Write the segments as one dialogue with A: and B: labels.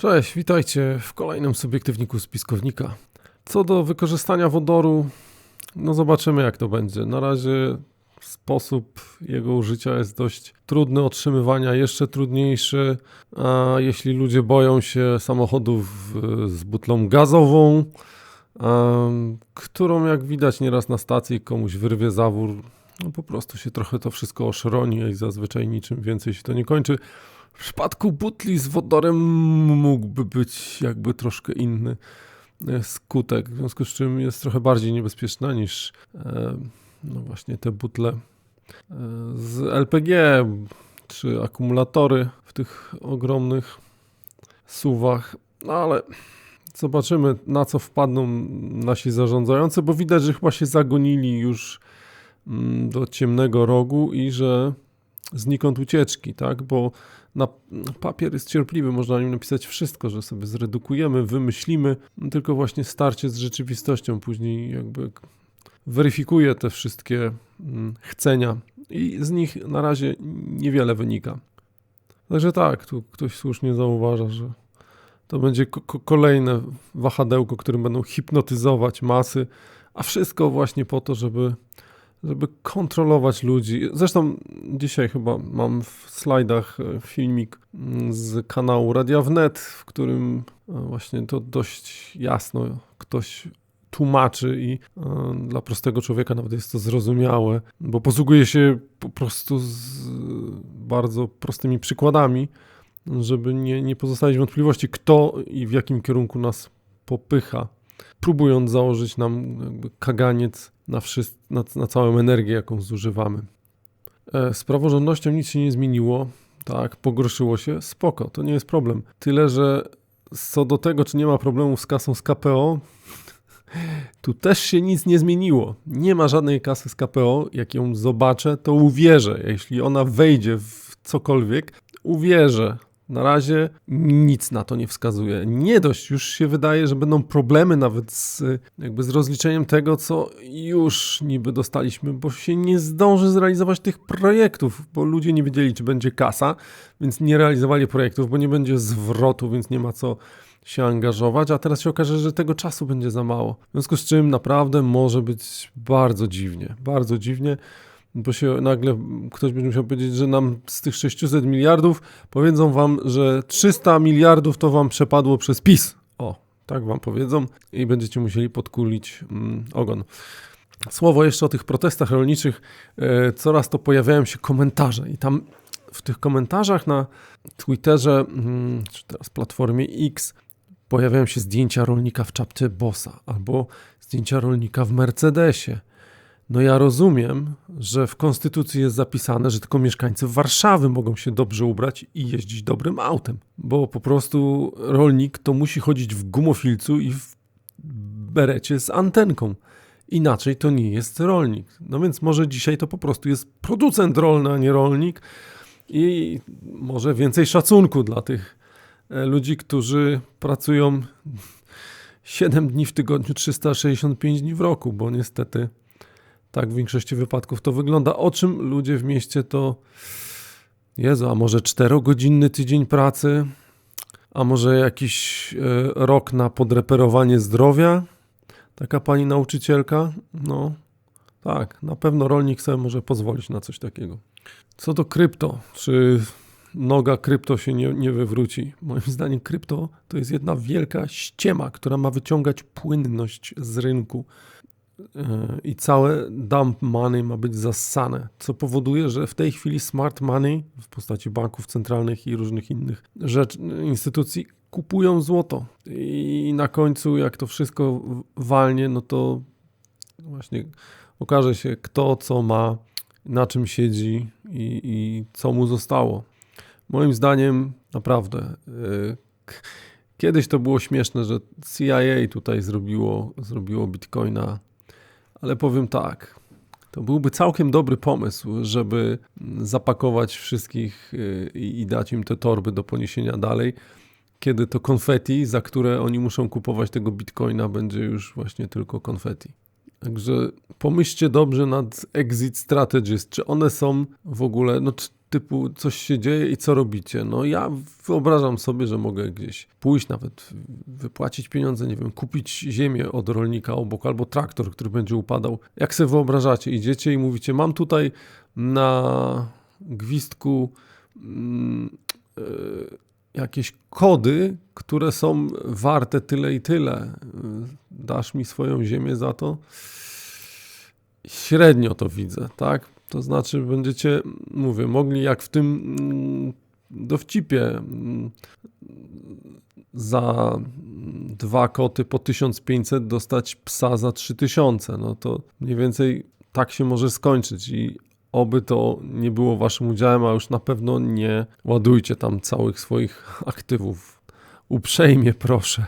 A: Cześć, witajcie w kolejnym subiektywniku spiskownika. Co do wykorzystania wodoru, no zobaczymy jak to będzie. Na razie sposób jego użycia jest dość trudny, otrzymywania jeszcze trudniejszy. A jeśli ludzie boją się samochodów e, z butlą gazową, którą jak widać nieraz na stacji komuś wyrwie zawór, no po prostu się trochę to wszystko oszroni i zazwyczaj niczym więcej się to nie kończy. W przypadku butli z wodorem mógłby być jakby troszkę inny e, skutek, w związku z czym jest trochę bardziej niebezpieczna niż e, no właśnie te butle e, z LPG czy akumulatory w tych ogromnych suwach, no ale zobaczymy na co wpadną nasi zarządzający, bo widać, że chyba się zagonili już mm, do ciemnego rogu i że znikąd ucieczki, tak? Bo na papier jest cierpliwy, można na nim napisać wszystko, że sobie zredukujemy, wymyślimy, tylko właśnie starcie z rzeczywistością później jakby weryfikuje te wszystkie mm, chcenia i z nich na razie niewiele wynika. Także tak, tu ktoś słusznie zauważa, że to będzie ko- ko- kolejne wahadełko, którym będą hipnotyzować masy, a wszystko właśnie po to, żeby żeby kontrolować ludzi. Zresztą dzisiaj chyba mam w slajdach e, filmik mm, z kanału Radia Wnet, w którym e, właśnie to dość jasno ktoś tłumaczy i e, dla prostego człowieka nawet jest to zrozumiałe, bo posługuje się po prostu z bardzo prostymi przykładami, żeby nie, nie pozostawić wątpliwości, kto i w jakim kierunku nas popycha, próbując założyć nam kaganiec na, wszyst- na, na całą energię, jaką zużywamy. E, Z praworządnością nic się nie zmieniło. Tak, pogorszyło się. Spoko, to nie jest problem. Tyle, że co do tego, czy nie ma problemu z kasą z KPO, tu też się nic nie zmieniło. Nie ma żadnej kasy z KPO. Jak ją zobaczę, to uwierzę. Jeśli ona wejdzie w cokolwiek, uwierzę. Na razie nic na to nie wskazuje. Nie dość, już się wydaje, że będą problemy nawet z, jakby z rozliczeniem tego, co już niby dostaliśmy, bo się nie zdąży zrealizować tych projektów, bo ludzie nie wiedzieli, czy będzie kasa, więc nie realizowali projektów, bo nie będzie zwrotu, więc nie ma co się angażować, a teraz się okaże, że tego czasu będzie za mało. W związku z czym naprawdę może być bardzo dziwnie, bardzo dziwnie, bo się nagle ktoś będzie musiał powiedzieć, że nam z tych 600 miliardów powiedzą wam, że 300 miliardów to wam przepadło przez PiS. O, tak wam powiedzą i będziecie musieli podkulić mm, ogon. Słowo jeszcze o tych protestach rolniczych. E, coraz to pojawiają się komentarze i tam w tych komentarzach na Twitterze, mm, czy teraz platformie X, pojawiają się zdjęcia rolnika w czapce bossa albo zdjęcia rolnika w Mercedesie. No ja rozumiem, że w Konstytucji jest zapisane, że tylko mieszkańcy Warszawy mogą się dobrze ubrać i jeździć dobrym autem, bo po prostu rolnik to musi chodzić w gumofilcu i w berecie z antenką. Inaczej to nie jest rolnik. No więc może dzisiaj to po prostu jest producent rolny, a nie rolnik i może więcej szacunku dla tych e, ludzi, którzy pracują 7 dni w tygodniu, 365 dni w roku, bo niestety tak w większości wypadków to wygląda. O czym ludzie w mieście to. Jezu, a może czterogodzinny tydzień pracy, a może jakiś e, rok na podreperowanie zdrowia? Taka pani nauczycielka? No, tak, na pewno rolnik sobie może pozwolić na coś takiego. Co do krypto, czy noga krypto się nie, nie wywróci? Moim zdaniem krypto to jest jedna wielka ściema, która ma wyciągać płynność z rynku i całe dump money ma być zassane, co powoduje, że w tej chwili smart money w postaci banków centralnych i różnych innych instytucji kupują złoto. I na końcu, jak to wszystko walnie, no to właśnie okaże się, kto co ma, na czym siedzi i, i co mu zostało. Moim zdaniem, naprawdę. Yy, Kiedyś to było śmieszne, że CIA tutaj zrobiło, zrobiło bitcoina ale powiem tak. To byłby całkiem dobry pomysł, żeby zapakować wszystkich y, i, i dać im te torby do poniesienia dalej, kiedy to konfetti, za które oni muszą kupować tego bitcoina, będzie już właśnie tylko konfetti. Także pomyślcie dobrze nad exit strategies, czy one są w ogóle, no typu coś się dzieje i co robicie? No ja wyobrażam sobie, że mogę gdzieś pójść, nawet wypłacić pieniądze, nie wiem, kupić ziemię od rolnika obok albo traktor, który będzie upadał. Jak sobie wyobrażacie, idziecie i mówicie, mam tutaj na gwizdku mm, e, jakieś kody, które są warte tyle i tyle. Dasz mi swoją ziemię za to? Średnio to widzę, tak? To znaczy, będziecie, mówię, mogli jak w tym mm, dowcipie mm, za dwa koty po 1500 dostać psa za 3000. No to mniej więcej tak się może skończyć i oby to nie było waszym udziałem, a już na pewno nie ładujcie tam całych swoich aktywów. Uprzejmie proszę.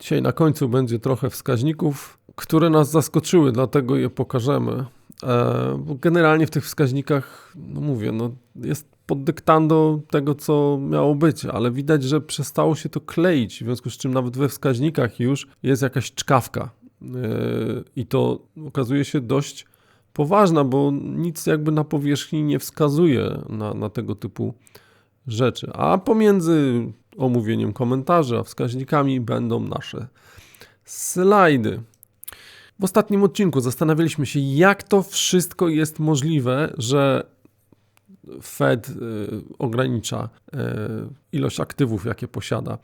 A: Dzisiaj na końcu będzie trochę wskaźników, które nas zaskoczyły, dlatego je pokażemy. E, generalnie w tych wskaźnikach, no mówię, no jest pod dyktando tego, co miało być, ale widać, że przestało się to kleić, w związku z czym nawet we wskaźnikach już jest jakaś czkawka. E, I to okazuje się dość poważna, bo nic jakby na powierzchni nie wskazuje na, na tego typu rzeczy. A pomiędzy omówieniem komentarzy a wskaźnikami będą nasze slajdy. W ostatnim odcinku zastanawialiśmy się, jak to wszystko jest możliwe, że Fed y, ogranicza y, ilość aktywów, jakie posiada.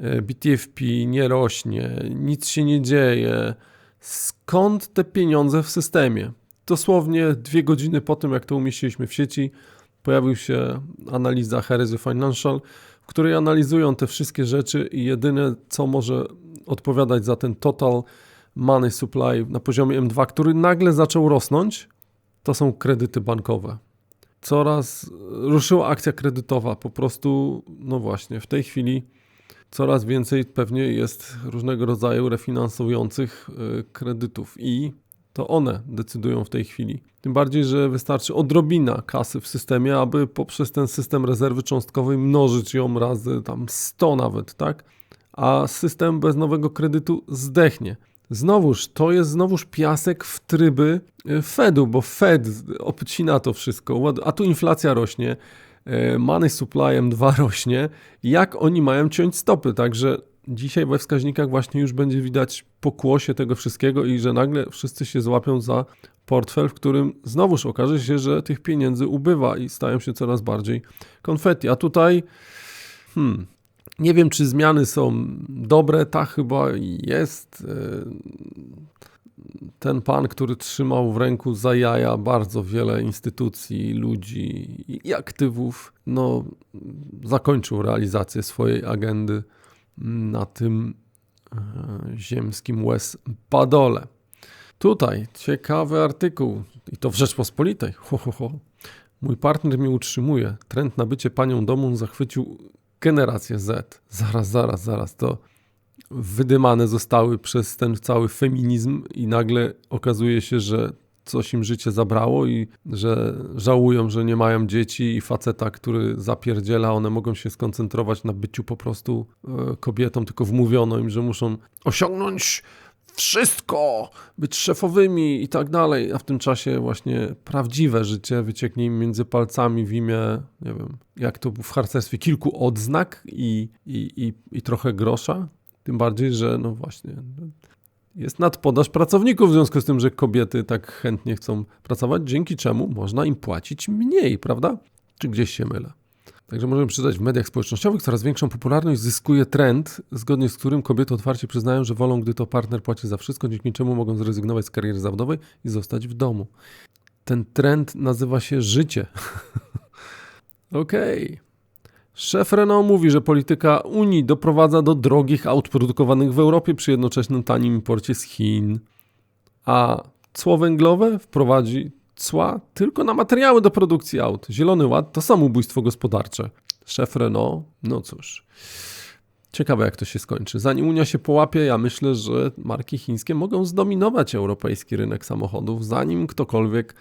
A: Y, BTFP nie rośnie, nic się nie dzieje. Skąd te pieniądze w systemie? Dosłownie dwie godziny po tym, jak to umieściliśmy w sieci, pojawił się analiza Heresy Financial, w której analizują te wszystkie rzeczy i jedyne, co może odpowiadać za ten total money supply na poziomie M2, który nagle zaczął rosnąć, to są kredyty bankowe. Coraz ruszyła akcja kredytowa, po prostu, no właśnie, w tej chwili coraz więcej pewnie jest różnego rodzaju refinansujących y, kredytów i to one decydują w tej chwili. Tym bardziej, że wystarczy odrobina kasy w systemie, aby poprzez ten system rezerwy cząstkowej mnożyć ją razy tam 100 nawet, tak? A system bez nowego kredytu zdechnie. Znowuż, to jest znowuż piasek w tryby e, Fedu, bo Fed obcina to wszystko, a tu inflacja rośnie, e, money supply M2 rośnie. Jak oni mają ciąć stopy? Także dzisiaj we wskaźnikach właśnie już będzie widać pokłosie tego wszystkiego i że nagle wszyscy się złapią za portfel, w którym znowuż okaże się, że tych pieniędzy ubywa i stają się coraz bardziej konfetti. A tutaj, hmm, nie wiem, czy zmiany są dobre, ta chyba jest. E, ten pan, który trzymał w ręku za jaja bardzo wiele instytucji, ludzi i aktywów, no, zakończył realizację swojej agendy na tym e, ziemskim łez Padole. Tutaj ciekawy artykuł i to w Rzeczpospolitej. Ho, ho, ho. Mój partner mnie utrzymuje. Trend na bycie panią domu zachwycił generację Z. Zaraz, zaraz, zaraz. To wydymane zostały przez ten cały feminizm i nagle okazuje się, że coś im życie zabrało i że żałują, że nie mają dzieci i faceta, który zapierdziela, one mogą się skoncentrować na byciu po prostu e, kobietą, tylko wmówiono im, że muszą osiągnąć wszystko, być szefowymi i tak dalej, a w tym czasie właśnie prawdziwe życie wycieknie im między palcami w imię, nie wiem, jak to w harcerstwie, kilku odznak i, i, i, i trochę grosza. Tym bardziej, że no właśnie jest nadpodaż pracowników w związku z tym, że kobiety tak chętnie chcą pracować, dzięki czemu można im płacić mniej, prawda? Czy gdzieś się mylę? Także możemy przeczytać w mediach społecznościowych coraz większą popularność zyskuje trend, zgodnie z którym kobiety otwarcie przyznają, że wolą, gdy to partner płaci za wszystko, dzięki czemu mogą zrezygnować z kariery zawodowej i zostać w domu. Ten trend nazywa się życie. Okej. Okay. Szef Renault mówi, że polityka Unii doprowadza do drogich aut produkowanych w Europie przy jednoczesnym tanim imporcie z Chin. A cło węglowe wprowadzi cła tylko na materiały do produkcji aut. Zielony Ład to samobójstwo gospodarcze. Szef Renault, no cóż. Ciekawe, jak to się skończy. Zanim Unia się połapie, ja myślę, że marki chińskie mogą zdominować europejski rynek samochodów, zanim ktokolwiek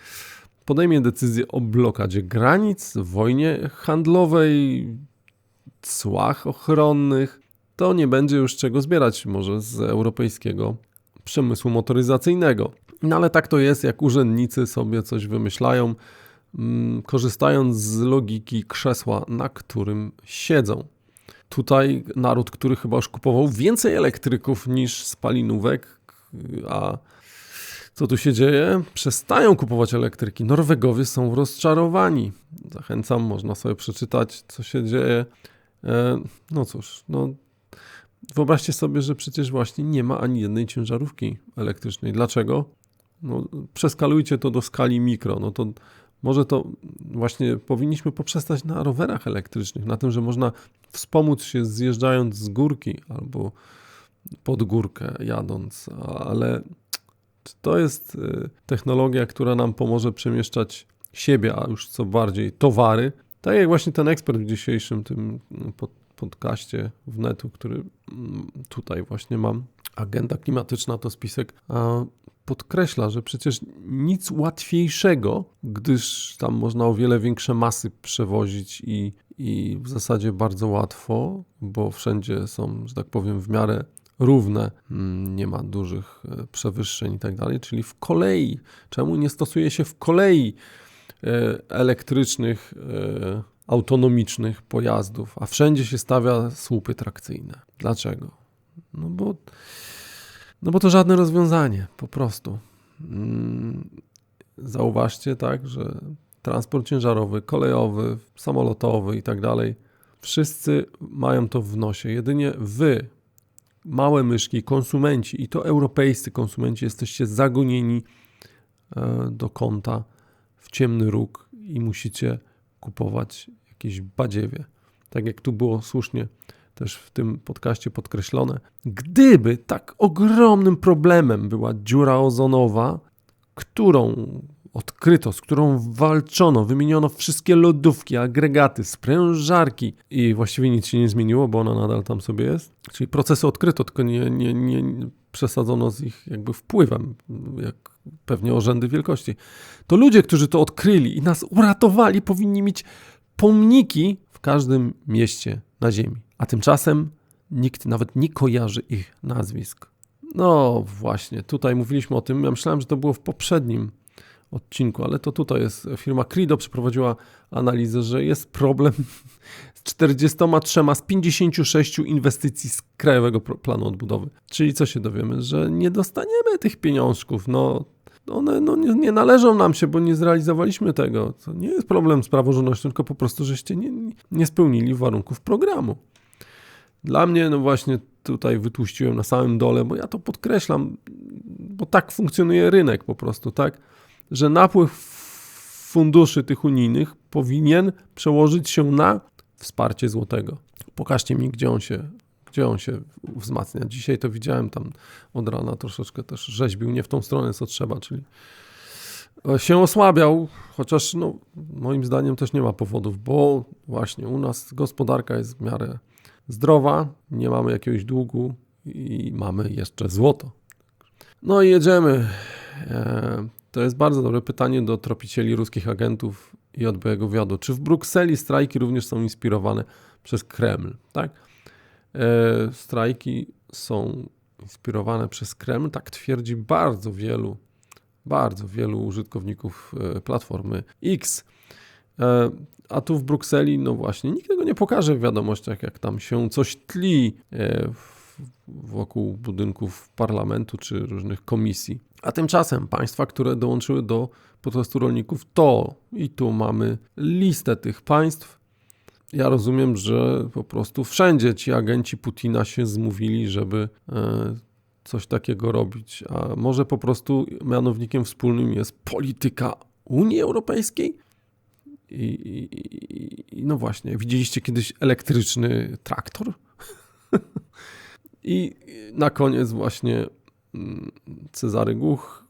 A: podejmie decyzję o blokadzie granic, wojnie handlowej, cłach ochronnych. To nie będzie już czego zbierać może z europejskiego przemysłu motoryzacyjnego. No ale tak to jest, jak urzędnicy sobie coś wymyślają, mm, korzystając z logiki krzesła, na którym siedzą. Tutaj naród, który chyba już kupował więcej elektryków niż spalinówek, a co tu się dzieje? Przestają kupować elektryki. Norwegowie są rozczarowani. Zachęcam, można sobie przeczytać, co się dzieje. E, no cóż, no wyobraźcie sobie, że przecież właśnie nie ma ani jednej ciężarówki elektrycznej. Dlaczego? No, przeskalujcie to do skali mikro. No to może to właśnie powinniśmy poprzestać na rowerach elektrycznych, na tym, że można wspomóc się zjeżdżając z górki albo pod górkę jadąc, ale to jest y, technologia, która nam pomoże przemieszczać siebie, a już co bardziej towary. Tak jak właśnie ten ekspert w dzisiejszym tym mm, pod, podcaście wnetu, który mm, tutaj właśnie mam. Agenda klimatyczna to spisek, podkreśla, że przecież nic łatwiejszego, gdyż tam można o wiele większe masy przewozić i, i w zasadzie bardzo łatwo, bo wszędzie są, że tak powiem, w miarę równe, mm, nie ma dużych e, przewyższeń i tak dalej, czyli w kolei. Czemu nie stosuje się w kolei e, elektrycznych, e, autonomicznych pojazdów, a wszędzie się stawia słupy trakcyjne? Dlaczego? No bo, no bo to żadne rozwiązanie, po prostu. Mm, zauważcie, tak, że transport ciężarowy, kolejowy, samolotowy i tak dalej, wszyscy mają to w nosie. Jedynie wy, małe myszki, konsumenci, i to europejscy konsumenci, jesteście zagonieni e, do konta w ciemny róg i musicie kupować jakieś badziewie. Tak jak tu było słusznie też w tym podcaście podkreślone. Gdyby tak ogromnym problemem była dziura ozonowa, którą odkryto, z którą walczono, wymieniono wszystkie lodówki, agregaty, sprężarki i właściwie nic się nie zmieniło, bo ona nadal tam sobie jest. Czyli procesy odkryto, tylko nie, nie, nie przesadzono z ich jakby wpływem, jak pewnie o rzędy wielkości. To ludzie, którzy to odkryli i nas uratowali, powinni mieć pomniki w każdym mieście na Ziemi. A tymczasem nikt nawet nie kojarzy ich nazwisk. No właśnie, tutaj mówiliśmy o tym. Ja myślałem, że to było w poprzednim odcinku, ale to tutaj jest. Firma Crido przeprowadziła analizę, że jest problem z 43 z 56 inwestycji z Krajowego Planu Odbudowy. Czyli co się dowiemy? Że nie dostaniemy tych pieniążków. No, one no, nie, nie, należą nam się, bo nie zrealizowaliśmy tego. To nie jest problem z praworządnością, tylko po prostu, żeście nie, nie spełnili warunków programu. Dla mnie, no właśnie tutaj wytłuściłem na samym dole, bo ja to podkreślam, bo tak funkcjonuje rynek po prostu, tak? że napływ funduszy tych unijnych powinien przełożyć się na wsparcie złotego. Pokażcie mi, gdzie on się, gdzie on się wzmacnia. Dzisiaj to widziałem tam od rana troszeczkę też rzeźbił nie w tą stronę, co trzeba, czyli się osłabiał, chociaż no, moim zdaniem też nie ma powodów, bo właśnie u nas gospodarka jest w miarę zdrowa, nie mamy jakiegoś długu i mamy jeszcze złoto. No i jedziemy. E, to jest bardzo dobre pytanie do tropicieli ruskich agentów i odbyłego wywiadu. Czy w Brukseli strajki również są inspirowane przez Kreml? Tak? E, strajki są inspirowane przez Kreml, tak twierdzi bardzo wielu, bardzo wielu użytkowników e, platformy X. E, a tu w Brukseli, no właśnie, nikt tego nie pokaże w wiadomościach, jak tam się coś tli e, wokół budynków parlamentu czy różnych komisji. A tymczasem państwa, które dołączyły do protestu rolników, to i tu mamy listę tych państw. Ja rozumiem, że po prostu wszędzie ci agenci Putina się zmówili, żeby e, coś takiego robić. A może po prostu mianownikiem wspólnym jest polityka Unii Europejskiej? I, i, i no właśnie, widzieliście kiedyś elektryczny traktor? I na koniec właśnie mm, Cezary Guch.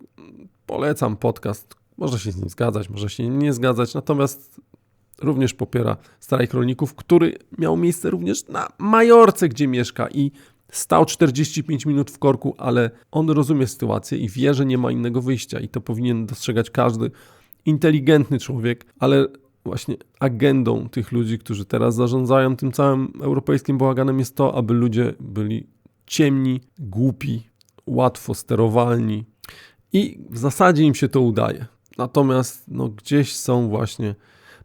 A: Polecam podcast. Może się z nim zgadzać, może się nie zgadzać, natomiast również popiera strajk rolników, który miał miejsce również na Majorce, gdzie mieszka i stał 45 minut w korku, ale on rozumie sytuację i wie, że nie ma innego wyjścia i to powinien dostrzegać każdy inteligentny człowiek, ale właśnie agendą tych ludzi, którzy teraz zarządzają tym całym europejskim bałaganem jest to, aby ludzie byli ciemni, głupi, łatwo sterowalni i w zasadzie im się to udaje. Natomiast no, gdzieś są właśnie.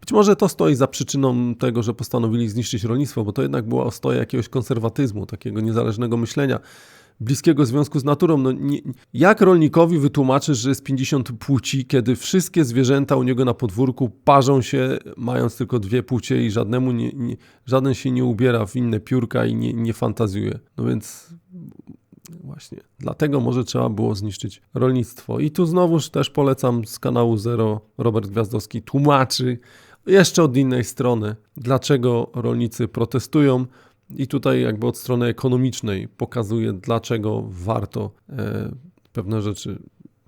A: Być może to stoi za przyczyną tego, że postanowili zniszczyć rolnictwo, bo to jednak była ostoja jakiegoś konserwatyzmu, takiego niezależnego myślenia bliskiego związku z naturą. No, nie, jak rolnikowi wytłumaczysz, że jest 50 płci, kiedy wszystkie zwierzęta u niego na podwórku parzą się, mając tylko dwie płcie i żadnemu nie, nie, żaden się nie ubiera w inne piórka i nie, nie fantazjuje. No więc właśnie dlatego może trzeba było zniszczyć rolnictwo. I tu znowuż też polecam z kanału Zero Robert Gwiazdowski tłumaczy jeszcze od innej strony, dlaczego rolnicy protestują. I tutaj jakby od strony ekonomicznej pokazuje, dlaczego warto e, pewne rzeczy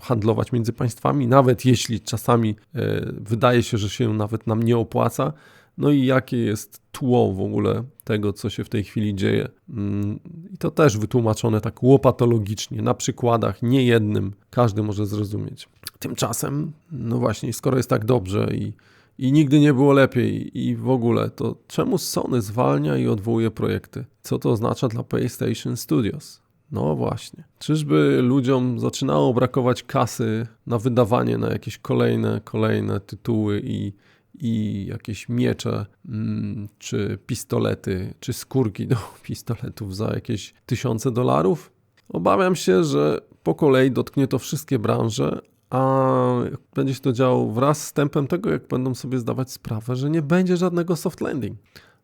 A: handlować między państwami, nawet jeśli czasami e, wydaje się, że się nawet nam nie opłaca. No i jakie jest tło w ogóle tego, co się w tej chwili dzieje. Mm, I to też wytłumaczone tak łopatologicznie, na przykładach, nie jednym, każdy może zrozumieć. Tymczasem, no właśnie, skoro jest tak dobrze i i nigdy nie było lepiej i w ogóle, to czemu Sony zwalnia i odwołuje projekty? Co to oznacza dla PlayStation Studios? No właśnie. Czyżby ludziom zaczynało brakować kasy na wydawanie na jakieś kolejne, kolejne tytuły i, i jakieś miecze, mm, czy pistolety, czy skórki do pistoletów za jakieś tysiące dolarów? Obawiam się, że po kolei dotknie to wszystkie branże, a będzie się to działo wraz z tempem tego, jak będą sobie zdawać sprawę, że nie będzie żadnego soft landing.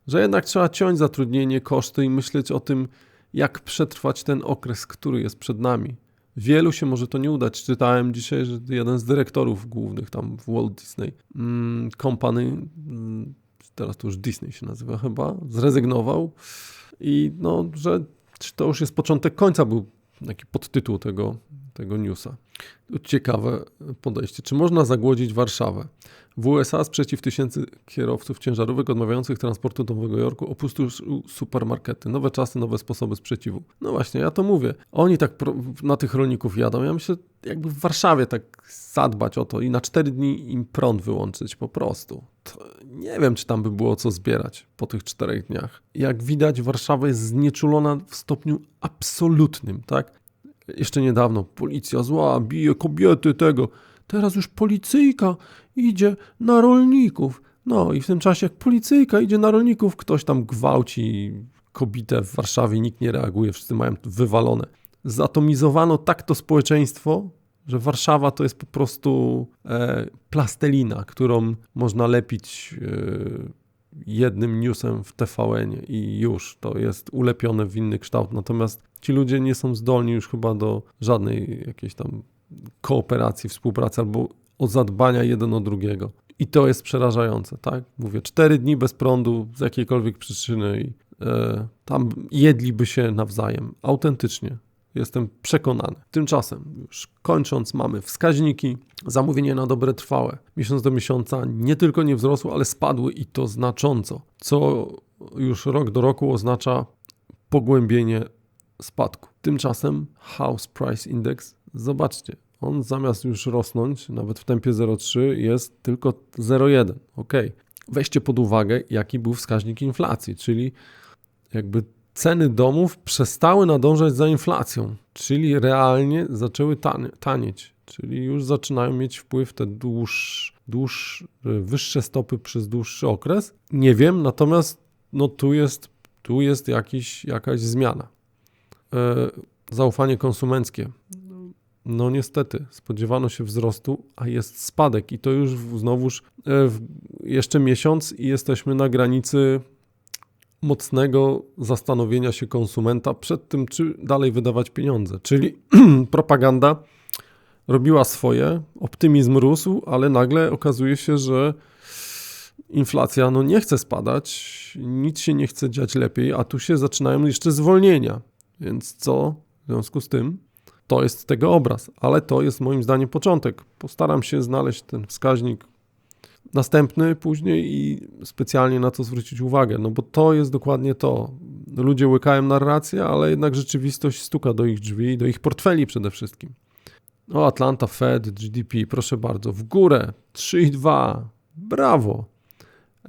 A: Że jednak trzeba ciąć zatrudnienie, koszty i myśleć o tym, jak przetrwać ten okres, który jest przed nami. Wielu się może to nie udać. Czytałem dzisiaj, że jeden z dyrektorów głównych tam w Walt Disney mm, Company, mm, teraz to już Disney się nazywa chyba, zrezygnował i no, że to już jest początek końca, był taki podtytuł tego, tego newsa. Ciekawe podejście. Czy można zagłodzić Warszawę? W USA sprzeciw tysięcy kierowców ciężarówek odmawiających transportu do Nowego Jorku opuścił supermarkety. Nowe czasy, nowe sposoby sprzeciwu. No właśnie, ja to mówię. Oni tak na tych rolników jadą. Ja myślę, jakby w Warszawie tak zadbać o to i na cztery dni im prąd wyłączyć po prostu. To nie wiem, czy tam by było co zbierać po tych czterech dniach. Jak widać, Warszawa jest znieczulona w stopniu absolutnym, tak? Jeszcze niedawno policja zła, bije kobiety tego. Teraz już policyjka idzie na rolników. No i w tym czasie, jak policyjka idzie na rolników, ktoś tam gwałci kobietę w Warszawie, nikt nie reaguje, wszyscy mają wywalone. Zatomizowano tak to społeczeństwo, że Warszawa to jest po prostu e, plastelina, którą można lepić e, jednym newsem w TVN i już to jest ulepione w inny kształt. Natomiast ci ludzie nie są zdolni już chyba do żadnej jakiejś tam kooperacji, współpracy albo o zadbania jeden o drugiego. I to jest przerażające, tak? Mówię, cztery dni bez prądu z jakiejkolwiek przyczyny i e, tam jedliby się nawzajem, autentycznie. Jestem przekonany. Tymczasem, już kończąc, mamy wskaźniki. Zamówienia na dobre trwałe. Miesiąc do miesiąca nie tylko nie wzrosły, ale spadły i to znacząco, co już rok do roku oznacza pogłębienie spadku. Tymczasem House Price Index, zobaczcie, on zamiast już rosnąć, nawet w tempie 0,3, jest tylko 0,1. Ok. Weźcie pod uwagę, jaki był wskaźnik inflacji, czyli jakby ceny domów przestały nadążać za inflacją, czyli realnie zaczęły tanieć, czyli już zaczynają mieć wpływ te dłuż, dłuż, wyższe stopy przez dłuższy okres. Nie wiem, natomiast no tu jest, tu jest jakiś, jakaś zmiana. E, zaufanie konsumenckie. No niestety, spodziewano się wzrostu, a jest spadek i to już znowuż e, jeszcze miesiąc i jesteśmy na granicy mocnego zastanowienia się konsumenta przed tym, czy dalej wydawać pieniądze. Czyli propaganda robiła swoje, optymizm rósł, ale nagle okazuje się, że inflacja no nie chce spadać, nic się nie chce dziać lepiej, a tu się zaczynają jeszcze zwolnienia. Więc co w związku z tym? To jest tego obraz, ale to jest moim zdaniem początek. Postaram się znaleźć ten wskaźnik następny później i specjalnie na to zwrócić uwagę, no bo to jest dokładnie to. Ludzie łykają narrację, ale jednak rzeczywistość stuka do ich drzwi, do ich portfeli przede wszystkim. O, Atlanta Fed, GDP, proszę bardzo, w górę, 3,2, brawo.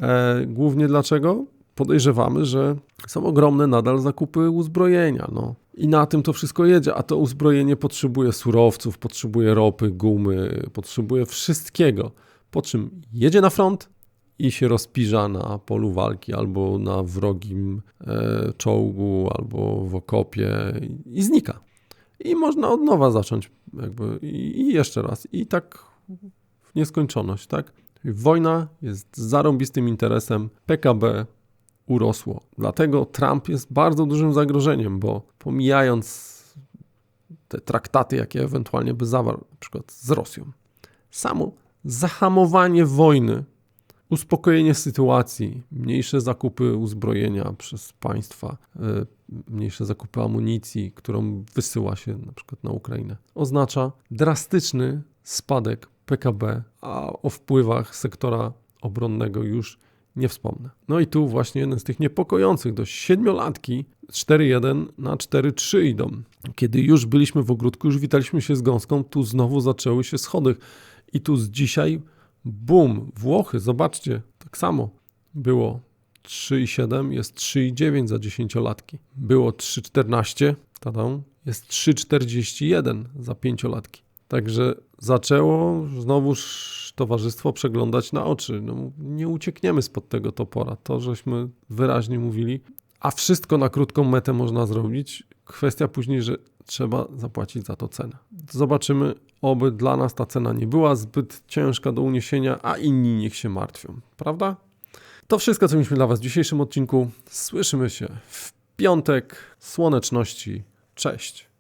A: E, głównie dlaczego? Podejrzewamy, że są ogromne nadal zakupy uzbrojenia. No. I na tym to wszystko jedzie, a to uzbrojenie potrzebuje surowców, potrzebuje ropy, gumy, potrzebuje wszystkiego. Po czym jedzie na front i się rozpiża na polu walki albo na wrogim e, czołgu, albo w okopie i, znika. I można od nowa zacząć jakby i, i jeszcze raz. I tak w nieskończoność, tak? Wojna jest zarąbistym interesem. PKB urosło. Dlatego Trump jest bardzo dużym zagrożeniem, bo pomijając te traktaty, jakie ewentualnie by zawarł, na przykład z Rosją, samo zahamowanie wojny, uspokojenie sytuacji, mniejsze zakupy uzbrojenia przez państwa, y, mniejsze zakupy amunicji, którą wysyła się na przykład na Ukrainę, oznacza drastyczny spadek PKB, a o wpływach sektora obronnego już nie wspomnę. No i tu właśnie jeden z tych niepokojących, dość siedmiolatki, 4-1 na 4-3 idą. Kiedy już byliśmy w ogródku, już witaliśmy się z gąską, tu znowu zaczęły się schody. I tu z dzisiaj, bum, Włochy, zobaczcie, tak samo było 3,7, jest 3,9 za dziesięciolatki. Było 3,14, tadą, jest 3,41 za pięciolatki. Także zaczęło znowuż towarzystwo przeglądać na oczy. No, nie uciekniemy spod tego topora. To, żeśmy wyraźnie mówili, a wszystko na krótką metę można zrobić. Kwestia później, że trzeba zapłacić za to cenę. Zobaczymy, oby dla nas ta cena nie była zbyt ciężka do uniesienia, a inni niech się martwią, prawda? To wszystko, co mieliśmy dla Was w dzisiejszym odcinku. Słyszymy się w piątek słoneczności. Cześć.